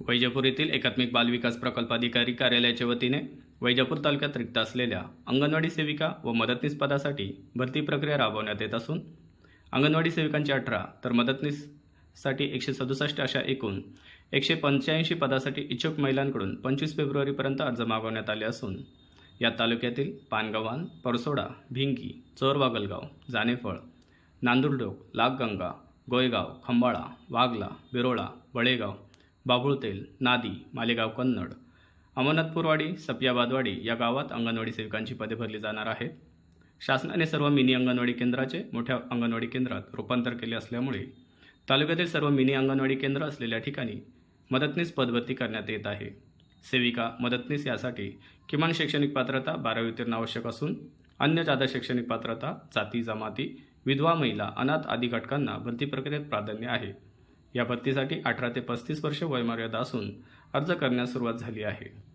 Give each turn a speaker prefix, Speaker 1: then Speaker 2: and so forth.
Speaker 1: वैजापूर येथील एकात्मिक बालविकास प्रकल्प अधिकारी कार्यालयाच्या वतीने वैजापूर तालुक्यात रिक्त असलेल्या अंगणवाडी सेविका व मदतनीस पदासाठी भरती प्रक्रिया राबवण्यात येत असून अंगणवाडी सेविकांची अठरा तर मदतनीससाठी एकशे सदुसष्ट अशा एकूण एकशे पंच्याऐंशी पदासाठी इच्छुक महिलांकडून पंचवीस फेब्रुवारीपर्यंत अर्ज मागवण्यात आले असून या तालुक्यातील पानगव्हाण परसोडा भिंगी चोरवागलगाव जानेफळ नांदुरडोक लागगंगा गोयगाव खंबाळा वाघला बिरोळा वळेगाव बाबुळतेल नादी मालेगाव कन्नड अमरनाथपूरवाडी सपियाबादवाडी या गावात अंगणवाडी सेविकांची पदे भरली जाणार आहेत. शासनाने सर्व मिनी अंगणवाडी केंद्राचे मोठ्या अंगणवाडी केंद्रात रूपांतर केले असल्यामुळे तालुक्यातील सर्व मिनी अंगणवाडी केंद्र असलेल्या ठिकाणी मदतनीस पदभरती करण्यात येत आहे. सेविका मदतनीस यासाठी किमान शैक्षणिक पात्रता बारावी उत्तीर्ण आवश्यक असून अन्य जादा शैक्षणिक पात्रता जाती जमाती विधवा महिला अनाथ आदी घटकांना भरती प्रक्रियेत प्राधान्य आहे. या भरतीसाठी अठरा ते पस्तीस वर्ष वयमर्यादा असून अर्ज करण्यास सुरुवात झाली आहे.